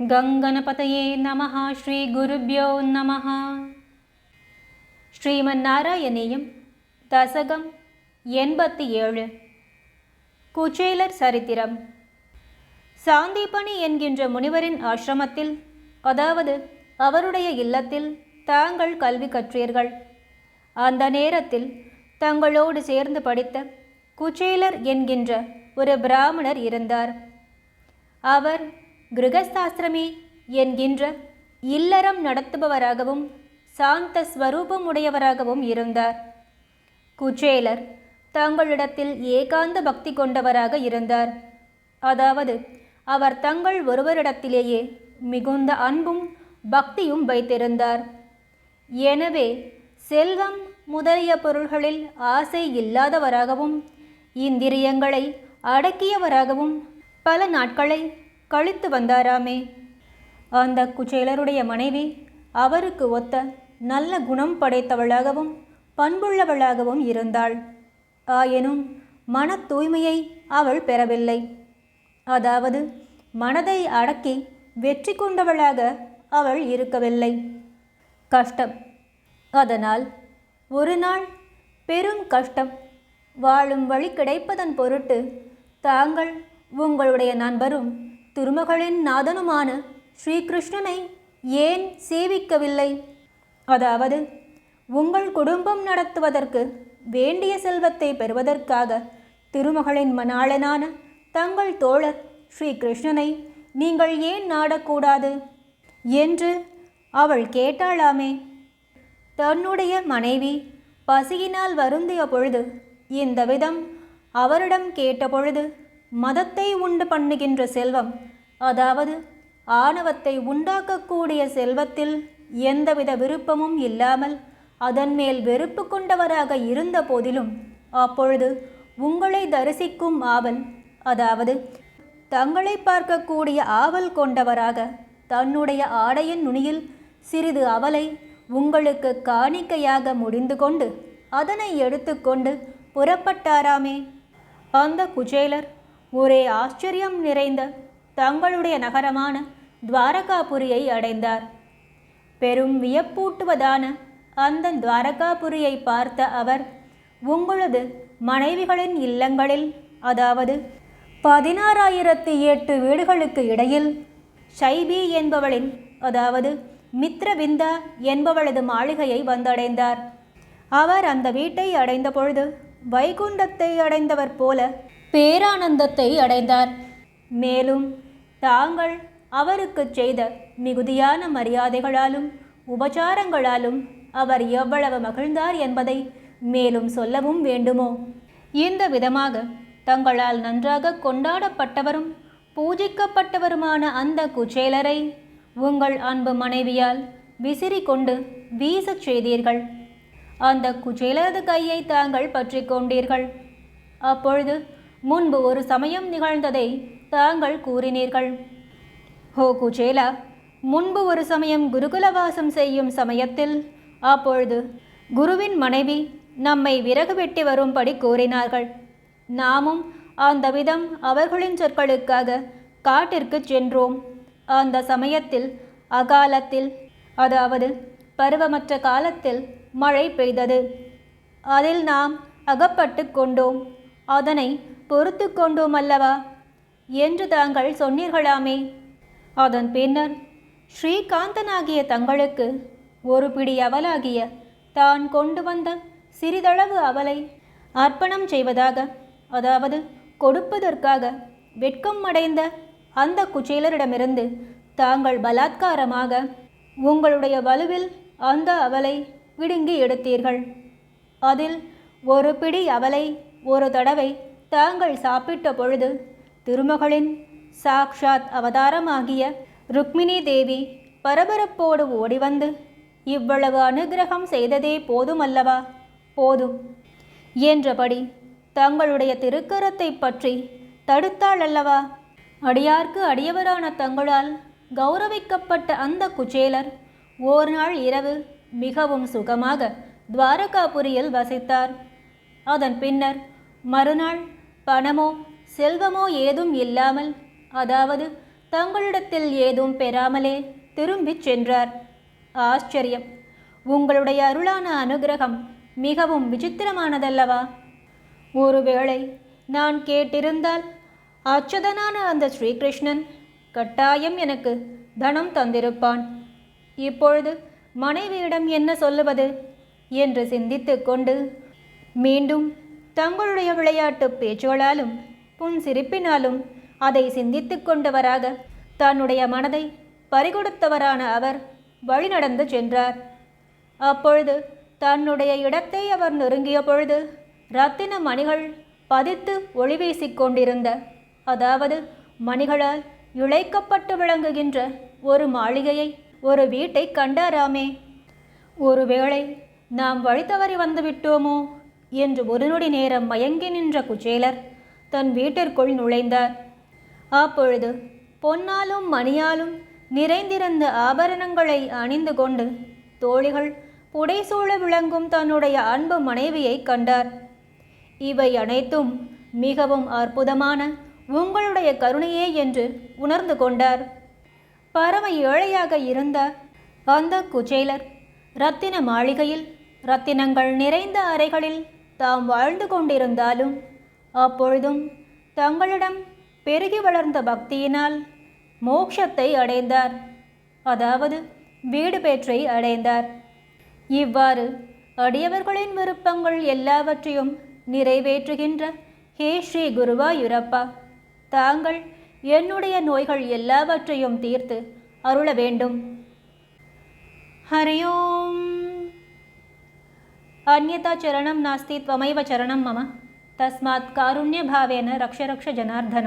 ಗಂಗನಪತಯೇ ನಮಃ ಶ್ರೀ ಗುರುಭ್ಯೋ ನಮಃ ஸ்ரீமன்னாராயணியம் தசகம் எண்பத்தி ஏழு குச்சேலர் சரித்திரம்। சாந்திபணி என்கின்ற முனிவரின் ஆசிரமத்தில் அதாவது அவருடைய இல்லத்தில் தாங்கள் கல்வி கற்றீர்கள். அந்த நேரத்தில் தங்களோடு சேர்ந்து படித்த குச்சேலர் என்கின்ற ஒரு பிராமணர் இருந்தார். அவர் கிருகஸ்தாசிரமி என்கின்ற இல்லறம் நடத்துபவராகவும் சாந்த ஸ்வரூபம் உடையவராகவும் இருந்தார். குச்சேலர் தங்களிடத்தில் ஏகாந்த பக்தி கொண்டவராக இருந்தார். அதாவது அவர் தங்கள் ஒருவரிடத்திலேயே மிகுந்த அன்பும் பக்தியும் வைத்திருந்தார். எனவே செல்வம் முதலிய பொருள்களில் ஆசை இல்லாதவராகவும் இந்திரியங்களை அடக்கியவராகவும் பல நாட்களை கழித்து வந்தாராமே. அந்த குச்சேலருடைய மனைவி அவருக்கு ஒத்த நல்ல குணம் படைத்தவளாகவும் பண்புள்ளவளாகவும் இருந்தாள். ஆயினும் மன தூய்மையை அவள் பெறவில்லை. அதாவது மனதை அடக்கி வெற்றி கொண்டவளாக அவள் இருக்கவில்லை. கஷ்டம். அதனால் ஒரு நாள் பெரும் கஷ்டம். வாழும் வழி கிடைப்பதன் பொருட்டு தாங்கள் உங்களுடைய நண்பரும் திருமகளின் நாதனுமான ஸ்ரீகிருஷ்ணனை ஏன் சேவிக்கவில்லை? அதாவது உங்கள் குடும்பம் நடத்துவதற்கு வேண்டிய செல்வத்தை பெறுவதற்காக திருமகளின் மணாளனான தங்கள் தோழர் ஸ்ரீ கிருஷ்ணனை நீங்கள் ஏன் நாடக்கூடாது? என்று அவள் கேட்டாளாமே. தன்னுடைய மனைவி பசியினால் வருந்திய பொழுது இந்த விதம் அவரிடம் கேட்டபொழுது மதத்தை உண்டு பண்ணுகின்ற செல்வம் அதாவது ஆணவத்தை உண்டாக்கக்கூடிய செல்வத்தில் எந்தவித விருப்பமும் இல்லாமல் அதன் மேல் வெறுப்பு கொண்டவராக இருந்த போதிலும் அப்பொழுது உங்களை தரிசிக்கும் ஆவல் அதாவது தங்களை பார்க்கக்கூடிய ஆவல் கொண்டவராக தன்னுடைய ஆடையின் நுனியில் சிறிது அவலை உங்களுக்கு காணிக்கையாக முடிந்து கொண்டு அதனை எடுத்துக்கொண்டு புறப்பட்டாராமே. அந்த குஜேலர் ஒரே ஆச்சரியம் நிறைந்த தங்களுடைய நகரமான துவாரகாபுரியை அடைந்தார். பெரும் வியப்பூட்டுவதான அந்த துவாரகாபுரியை பார்த்த அவர் உங்களது மனைவிகளின் இல்லங்களில் அதாவது பதினாறாயிரத்தி எட்டு வீடுகளுக்கு இடையில் ஷைபி என்பவளின் அதாவது மித்ரவிந்தா என்பவளது மாளிகையை வந்தடைந்தார். அவர் அந்த வீட்டை அடைந்த பொழுது வைகுண்டத்தை அடைந்தவர் போல பேரானந்தத்தை அடைந்தார். மேலும் தாங்கள் அவருக்கு செய்த மிகுதியான மரியாதைகளாலும் உபச்சாரங்களாலும் அவர் எவ்வளவு மகிழ்ந்தார் என்பதை மேலும் சொல்லவும் வேண்டுமோ? இந்த விதமாக தங்களால் நன்றாக கொண்டாடப்பட்டவரும் பூஜிக்கப்பட்டவருமான அந்த குச்சேலரை உங்கள் அன்பு மனைவியால் விசிறி கொண்டு வீசச் செய்தீர்கள். அந்த குச்சேலரது கையை தாங்கள் பற்றி கொண்டீர்கள். அப்பொழுது முன்பு ஒரு சமயம் நிகழ்ந்ததை தாங்கள் கூறினீர்கள். ஹோ குச்சேலா முன்பு ஒரு சமயம் குருகுலவாசம் செய்யும் சமயத்தில் அப்பொழுது குருவின் மனைவி நம்மை விறகு வெட்டி வரும்படி கூறினார்கள். நாமும் அந்த விதம் அவர்களின் சொற்களுக்காக காட்டிற்கு சென்றோம். அந்த சமயத்தில் அகாலத்தில் அதாவது பருவமற்ற காலத்தில் மழை பெய்தது. அதில் நாம் அகப்பட்டு கொண்டோம். அதனை பொறுத்து கொண்டோம் அல்லவா என்று தாங்கள் சொன்னீர்களாமே. அதன் பின்னர் ஸ்ரீகாந்தனாகிய தங்களுக்கு ஒரு பிடி அவலாகிய தான் கொண்டு வந்த சிறிதளவு அவலை அர்ப்பணம் செய்வதாக அதாவது கொடுப்பதற்காக வெட்கம் அடைந்த அந்த குச்சேலரிடமிருந்து தாங்கள் பலாத்காரமாக உங்களுடைய வலுவில் அந்த அவலை பிடுங்கி எடுத்தீர்கள். அதில் ஒரு பிடி அவலை ஒரு தடவை தாங்கள் சாப்பிட்ட பொழுது திருமகளின் சாக்ஷாத் அவதாரமாகிய ருக்மிணி தேவி பரபரப்போடு ஓடிவந்து இவ்வளவு அனுகிரகம் செய்ததே போதுமல்லவா? போதும். என்றபடி தங்களுடைய திருக்கரத்தை பற்றி தடுத்தாள் அல்லவா அடியார்க்கு அடியவரான தங்களால் கௌரவிக்கப்பட்ட அந்த குச்சேலர் ஓர் நாள் இரவு மிகவும் சுகமாக துவாரகாபுரியில் வசித்தார். அதன் பின்னர் மறுநாள் பணமோ செல்வமோ ஏதும் இல்லாமல் அதாவது தங்களிடத்தில் ஏதும் பெறாமலே திரும்பிச் சென்றார். ஆச்சரியம். உங்களுடைய அருளான அனுகிரகம் மிகவும் விசித்திரமானதல்லவா? ஒருவேளை நான் கேட்டிருந்தால் அச்சுதனான அந்த ஸ்ரீகிருஷ்ணன் கட்டாயம் எனக்கு தனம் தந்திருப்பான். இப்பொழுது மனைவியிடம் என்ன சொல்லுவது? என்று சிந்தித்து கொண்டு மீண்டும் தங்களுடைய விளையாட்டு பேச்சுகளாலும் புன் சிரிப்பினாலும் அதை சிந்தித்து கொண்டவராக தன்னுடைய மனதை பறிகொடுத்தவரான அவர் வழிநடந்து சென்றார். அப்பொழுது தன்னுடைய இடத்தை அவர் நெருங்கிய பொழுது ரத்தின மணிகள் பதித்து ஒளி வீசிக் கொண்டிருந்த அதாவது மணிகளால் இழைக்கப்பட்டு விளங்குகின்ற ஒரு மாளிகையை ஒரு வீட்டை கண்டாராமே. ஒருவேளை நாம் வழி தவறி வந்து விட்டோமோ என்று ஒரு நொடி நேரம் மயங்கி நின்ற குச்சேலர் தன் வீட்டிற்குள் நுழைந்தார். அப்பொழுது பொன்னாலும் மணியாலும் நிறைந்திருந்த ஆபரணங்களை அணிந்து கொண்டு தோழிகள் புடைசூழ விளங்கும் தன்னுடைய அன்பு மனைவியை கண்டார். இவை அனைத்தும் மிகவும் அற்புதமான உங்களுடைய கருணையே என்று உணர்ந்து கொண்டார். பரம ஏழையாக இருந்த அந்த குச்சேலர் ரத்தின மாளிகையில் ரத்தினங்கள் நிறைந்த அறைகளில் தாம் வாழ்ந்து கொண்டிருந்தாலும் அப்பொழுதும் தங்களிடம் பெருகி வளர்ந்த பக்தியினால் மோக்ஷத்தை அடைந்தார். அதாவது வீடு பேற்றை அடைந்தார். இவ்வாறு அடியவர்களின் விருப்பங்கள் எல்லாவற்றையும் நிறைவேற்றுகின்ற ஹே ஸ்ரீ குருவாயூரப்பா தாங்கள் என்னுடைய நோய்கள் எல்லாவற்றையும் தீர்த்து அருள வேண்டும். ஹரியோம். அந்யதா சரணம் நாஸ்தி துவமைவ சரணம் மமா. तस्मात् कारुण्यभावेन रक्ष रक्ष जनार्दन